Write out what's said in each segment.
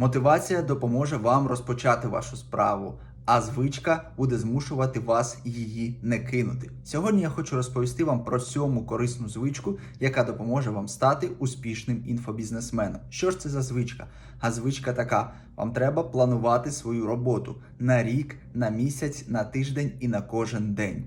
Мотивація допоможе вам розпочати вашу справу, а звичка буде змушувати вас її не кинути. Сьогодні я хочу розповісти вам про сьому корисну звичку, яка допоможе вам стати успішним інфобізнесменом. Що ж це за звичка? А звичка така: вам треба планувати свою роботу на рік, на місяць, на тиждень і на кожен день.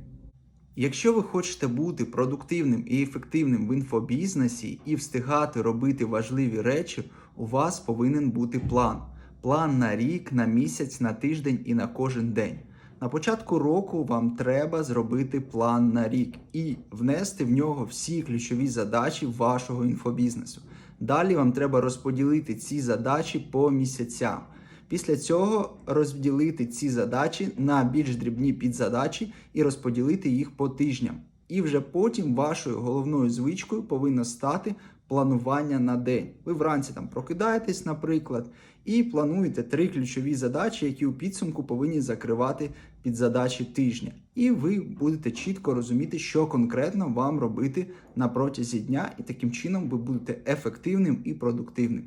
Якщо ви хочете бути продуктивним і ефективним в інфобізнесі і встигати робити важливі речі, у вас повинен бути план. План на рік, на місяць, на тиждень і на кожен день. На початку року вам треба зробити план на рік і внести в нього всі ключові задачі вашого інфобізнесу. Далі вам треба розподілити ці задачі по місяцям. Після цього розділити ці задачі на більш дрібні підзадачі і розподілити їх по тижням. І вже потім вашою головною звичкою повинно стати планування на день. Ви вранці там прокидаєтесь, наприклад, і плануєте три ключові задачі, які у підсумку повинні закривати підзадачі тижня. І ви будете чітко розуміти, що конкретно вам робити на протязі дня, і таким чином ви будете ефективним і продуктивним.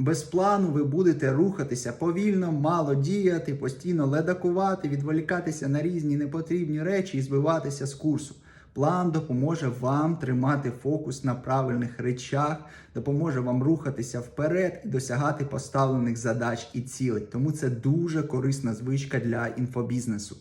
Без плану ви будете рухатися повільно, мало діяти, постійно ледакувати, відволікатися на різні непотрібні речі і збиватися з курсу. План допоможе вам тримати фокус на правильних речах, допоможе вам рухатися вперед і досягати поставлених задач і цілей. Тому це дуже корисна звичка для інфобізнесу.